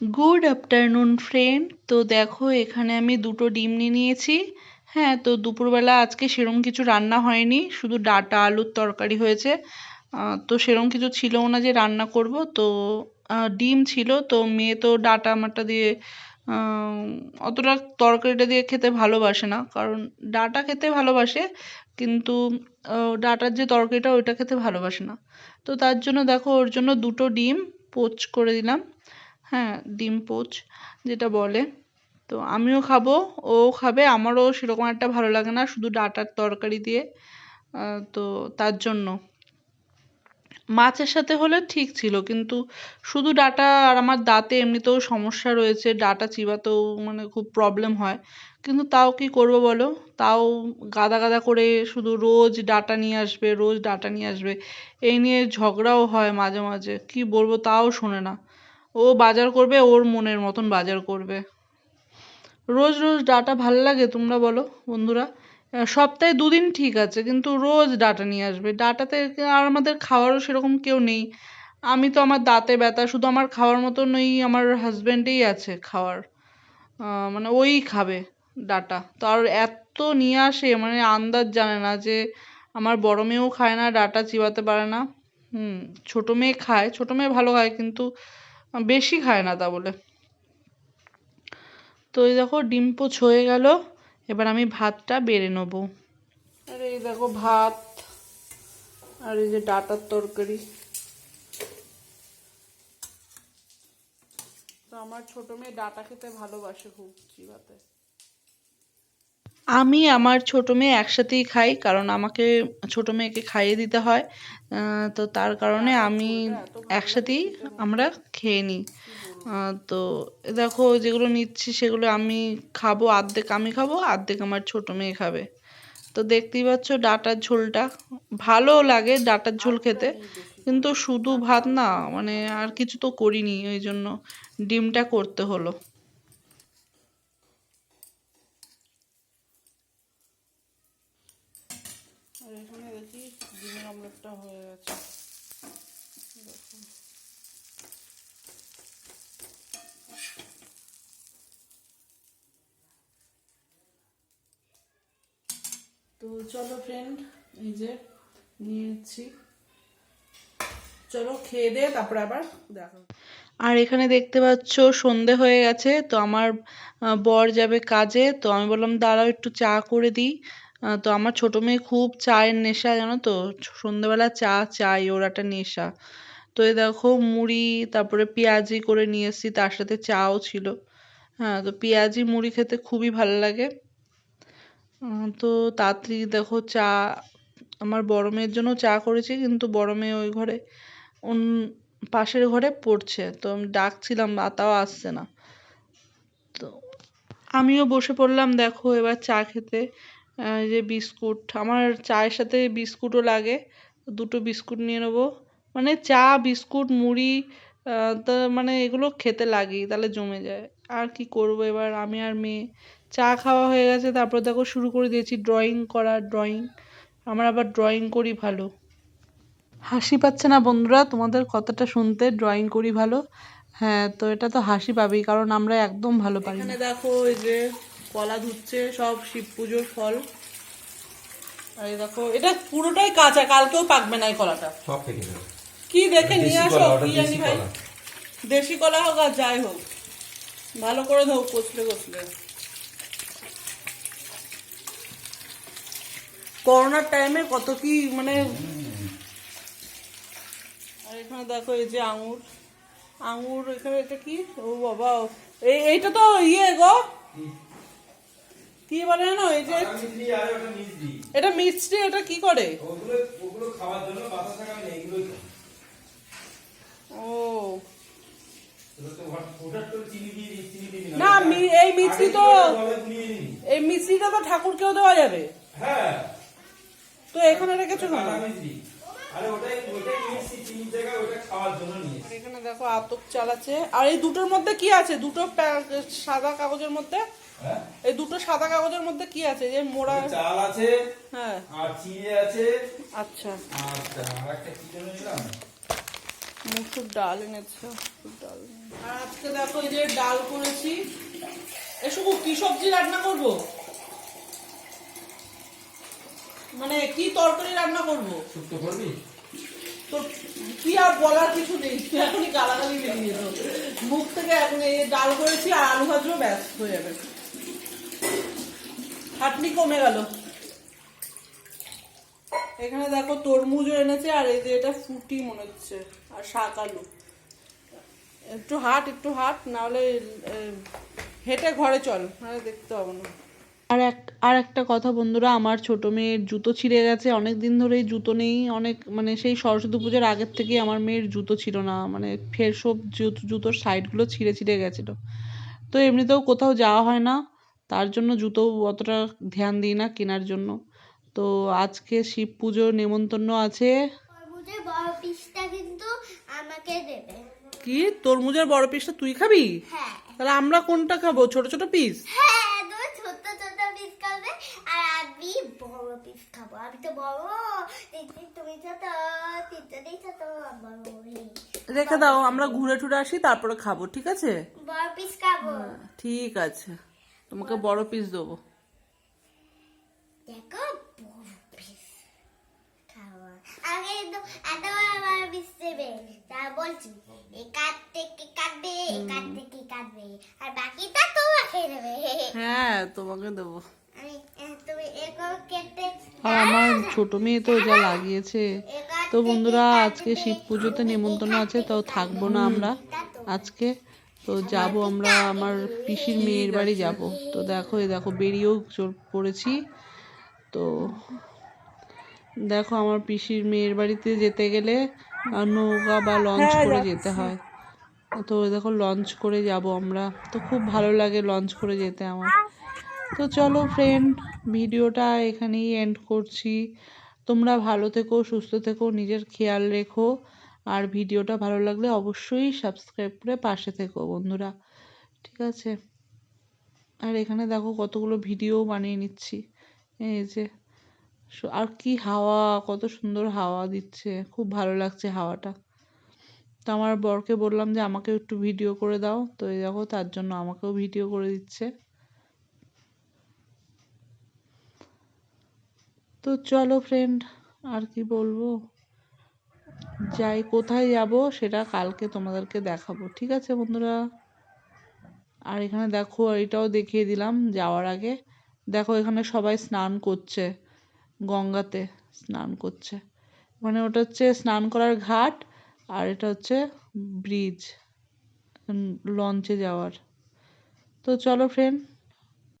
Good afternoon friend তো দেখো, এখানে আমি দুটো ডিম নিয়ে নিয়েছি। হ্যাঁ তো দুপুরবেলা আজকে সেরম কিছু রান্না হয়নি, শুধু ডাটা, আলুর তরকারি হয়েছে। তো সেরম কিছু ছিলও না যে রান্না করব। তো ডিম ছিল, তো মেয়ে তো ডাটা আমারটা দিয়ে অতটা তরকারিটা দিয়ে খেতে ভালোবাসে না। কারণ ডাটা খেতে ভালোবাসে, কিন্তু ডাটার যে তরকারিটা ওইটা খেতে ভালোবাসে না। তো তার জন্য দেখো, ওর জন্য দুটো ডিম, পোচ করে দিলাম। হ্যাঁ ডিম পোচ যেটা বলে। তো আমিও খাব, ও খাবে, আমারও সেরকম একটা ভালো লাগে না, শুধু ডাটার তরকারি দিয়ে তো তার জন্য। মাছের সাথে হলে ঠিক ছিল, কিন্তু শুধু ডাটা আর আমার দাঁতে এমনিতেও সমস্যা রয়েছে, ডাটা চিবাতেও মানে খুব প্রবলেম হয়। কিন্তু তাও কি করব বলো? তাও গাদা গাদা করে শুধু রোজ ডাটা নিয়ে আসবে, রোজ ডাটা নিয়ে আসবে। এই নিয়ে ঝগড়াও হয় মাঝে মাঝে, কি বলব তাও শোনে না। ও বাজার করবে, ওর মনের মতন বাজার করবে। রোজ রোজ ডাটা ভালো লাগে তোমরা বলো বন্ধুরা। সপ্তাহে দুদিন ঠিক আছে, কিন্তু রোজ ডাটা নিয়ে আসবে। ডাটাতে আর আমাদের খাওয়ারও সেরকম কেউ নেই। আমি তো আমার দাঁতে ব্যথা, শুধু আমার খাওয়ার মতন ওই আমার হাজব্যান্ডেই আছে খাওয়ার। মানে ওই খাবে ডাটা। তো আর এত নিয়ে আসে মানে আন্দাজ জানে না যে আমার বড় মেয়েও খায় না, ডাটা চিবাতে পারে না। হুম, ছোটো মেয়ে খায়, ছোটো মেয়ে ভালো খায়, কিন্তু বেশি খায় না তা বলে। তো এই দেখো ডিম পোচ হয়ে গেল, এবার আমি ভাতটা বেড়ে নেব। আর এই দেখো ভাত, আর এই যে ডাটার তরকারি। তো আমার ছোট মেয়ে ডাটা খেতে ভালোবাসে খুব, চিবাতে। আমি আমার ছোট মেয়ে একসাথেই খাই কারণ আমাকে ছোট মেয়েকে খাইয়ে দিতে হয়। তো তার কারণে আমি একসাথেই আমরা খেয়ে নিই। তো দেখো যেগুলো নিচ্ছি সেগুলো আমি খাব অর্ধেক আমি খাব অর্ধেক আমার ছোট মেয়ে খাবে। তো দেখতেই পাচ্ছ ডাটার ঝোলটা। ভালো লাগে ডাটার ঝোল খেতে কিন্তু শুধু ভাত না মানে আর কিছু তো করিনি ওই জন্য ডিমটা করতে হলো আর এখানে দেখি ডিমের অমলেটটা হয়ে গেছে দেখো। তো চলো ফ্রেন্ড এই যে নিয়েছি চলো খেয়ে দে, তারপরে আবার দেখো আর এখানে দেখতে পাচ্ছ, সন্ধে হয়ে গেছে, তো আমার বর যাবে কাজে, তো আমি বললাম, দাঁড়াও, একটু চা করে দিই। তো আমার ছোট মেয়ে খুব চায়ের নেশা, জানো তো? সন্ধেবেলা চা চাই, ওর একটা নেশা। তো এই দেখো, মুড়ি, তারপরে পেঁয়াজি করে নিয়ে এসেছি, তার সাথে চাও ছিল। হ্যাঁ তো পেঁয়াজি, মুড়ি খেতে খুবই ভালো লাগে। তো তাড়াতাড়ি দেখো চা, আমার বড় মেয়ের জন্য চা করেছি, কিন্তু বড় মেয়ে ওই ঘরে অন পাশের ঘরে পড়ছে, তো আমি ডাকছিলাম তাও আসছে না। তো আমিও বসে পড়লাম, দেখো এবার চা খেতে যে বিস্কুট, আমার চায়ের সাথে বিস্কুটও লাগে, দুটো বিস্কুট নিয়ে নেব মানে চা, বিস্কুট, মুড়ি তা মানে এগুলো খেতে লাগেই তাহলে জমে যায়, আর কি করব এবার, আমি আর মেয়ে চা খাওয়া হয়ে গেছে তারপর দেখো শুরু করে দিয়েছি ড্রয়িং করা ড্রয়িং আমরা আবার ড্রয়িং করি ভালো। হাসি পাচ্ছে না বন্ধুরা? তোমাদের কথাটা শুনতে ড্রয়িং করি ভালো। হ্যাঁ তো এটা তো হাসি পাবেই কারণ আমরা একদম ভালো পারি এখানে দেখো এই যে কলা ধুচ্ছে সব শিব পুজোর ফল। আর এই দেখো এটা পুরোটাই কাঁচা কালকেও পাকবে না এই কলাটা। সব ফেটে যাবে। কি দেখে নিয়ে আসো কি জানি ভাই। দেশি কলা হোক আর যাই হোক ভালো করে ধোক কচলে কচলে। করোনার টাইমে কত কি মানে আর এখানে দেখো এই যে আঙুর। আঙুর এখানে এটা কি? ও বাবা এই এইটা তো ইয়ে গো। কি বলে না এই যে এটা মিষ্টি এটা কি করে? ওগুলো ওগুলো খাওয়ার জন্য বাতাস থাকা নেই এগুলোই তো। ও। এগুলো তো হট- হঠাৎ করে চিনি দিয়ে দিই, চিনি দিবি না। মি- এই মিষ্টি তো। এই মিষ্টিটা তো ঠাকুরকেও দেওয়া যাবে। হ্যাঁ। তো এখানে রেখেছো কেন? এখানে দেখো আতপ চালাচ্ছে আর এই দুটোর মধ্যে কি আছে? দুটো সাদা কাগজের মধ্যে? হ্যাঁ? এই দুটো সাদা কাগজের মধ্যে কি আছে? যে মোড়া চাল আছে হ্যাঁ। আর চিড়ে আছে। আচ্ছা। কি নিলাম? মুসুর ডাল এনেছে ডাল আর আজকে দেখো এই যে ডাল করেছি। এসব কি সবজি রান্না করব? মানে কি তরকারি রান্না করব? শুক্তো করবি? তো কি আর বলার কিছু নেই তুই এখনই গালাগালি বেরিয়ে যেত মুখ থেকে এখন ডাল করেছি আর আলু ভাজলেও ব্যাস হয়ে যাবে। খাটনি কমে গেল। এখানে দেখো তরমুজও এনেছে আর এই যে এটা ফুটি মনে হচ্ছে আর শাক আলু। একটু হাট একটু হাট নাহলে হেঁটে ঘরে চল নাহলে দেখতে হবে না। আর এক আর একটা কথা বন্ধুরা আমার ছোট মেয়ের জুতো ছিঁড়ে গেছে। অনেক দিন ধরেই জুতো নেই অনেক মানে সেই সরস্বতী পুজোর আগের থেকেই আমার মেয়ের জুতো ছিল না। মানে ফের সব জুতো জুতোর সাইডগুলো ছিঁড়ে ছিঁড়ে গেছিল। তো এমনিতেও কোথাও যাওয়া হয় না তার জন্য জুতো অতটা ধ্যান দিই না কেনার জন্য। তো আজকে শিব পুজোর নেমন্তন্ন আছে। কিন্তু আমাকে দেবে। কি? তরমুজের বড় পিসটা তুই খাবি? হ্যাঁ। তাহলে আমরা কোনটা খাব? ছোট ছোট পিস? হ্যাঁ তুমি ছোট ছোট পিস খাবে আর আমি বড় পিস খাব। আমি তো বড়। তুমি ছোট তিনজনেই ছোট রেখে দাও আমরা ঘুরে টুরে আসি তারপরে খাব ঠিক আছে? বড় পিস খাব। ঠিক আছে। তোমাকে বড় পিস। দেবো। দেখো বড় পিস। খাব। আগে এত বড় বড় পিস দেবে তা বলছি এই কাট থেকে কাটবে এই কাট থেকে কাটবে? আর বাকিটা তোমাকে দেবে। হ্যাঁ তোমাকে দেবো আমি আহ, তুমি এরকম কেটে আর আমার ছোট মেয়ে তো যা লাগিয়েছে। তো বন্ধুরা আজকে শিব পুজোতে নেমন্তন্ন আছে তো থাকব না আমরা। আজকে তো যাব আমরা আমার পিসির মেয়ের বাড়ি যাব। তো দেখো এই দেখো বেরিয়েও চোর পড়েছি। তো দেখো আমার পিসির মেয়ের বাড়িতে যেতে গেলে নৌকা বা লঞ্চ করে যেতে হয়। তো দেখো লঞ্চ করে যাব আমরা। তো খুব ভালো লাগে লঞ্চ করে যেতে আমার। তো চলো ফ্রেন্ড ভিডিওটা এখানেই এন্ড করছি। তোমরা ভালো থেকো, সুস্থ থেকো, নিজের খেয়াল রেখো। আর ভিডিওটা ভালো লাগলে অবশ্যই সাবস্ক্রাইব করে পাশে থেকো বন্ধুরা। ঠিক আছে? আর এখানে দেখো কতগুলো ভিডিও বানিয়ে নিচ্ছি। এই যে আর কি হাওয়া, কত সুন্দর হাওয়া দিচ্ছে। খুব ভালো লাগছে হাওয়াটা। তো আমার বরকে বললাম যে আমাকে একটু ভিডিও করে দাও। তো এই দেখো তার জন্য আমাকেও ভিডিও করে দিচ্ছে। তো চলো ফ্রেন্ড আর কি বলব? যাই, কোথায় যাব সেটা কালকে তোমাদেরকে দেখাবো, ঠিক আছে বন্ধুরা? আর এখানে দেখো এটাও দেখিয়ে দিলাম যাওয়ার আগে। দেখো, এখানে সবাই স্নান করছে, গঙ্গাতে স্নান করছে। মানে ওটা হচ্ছে স্নান করার ঘাট, আর এটা হচ্ছে ব্রিজ লঞ্চে যাওয়ার। তো চলো ফ্রেন্ড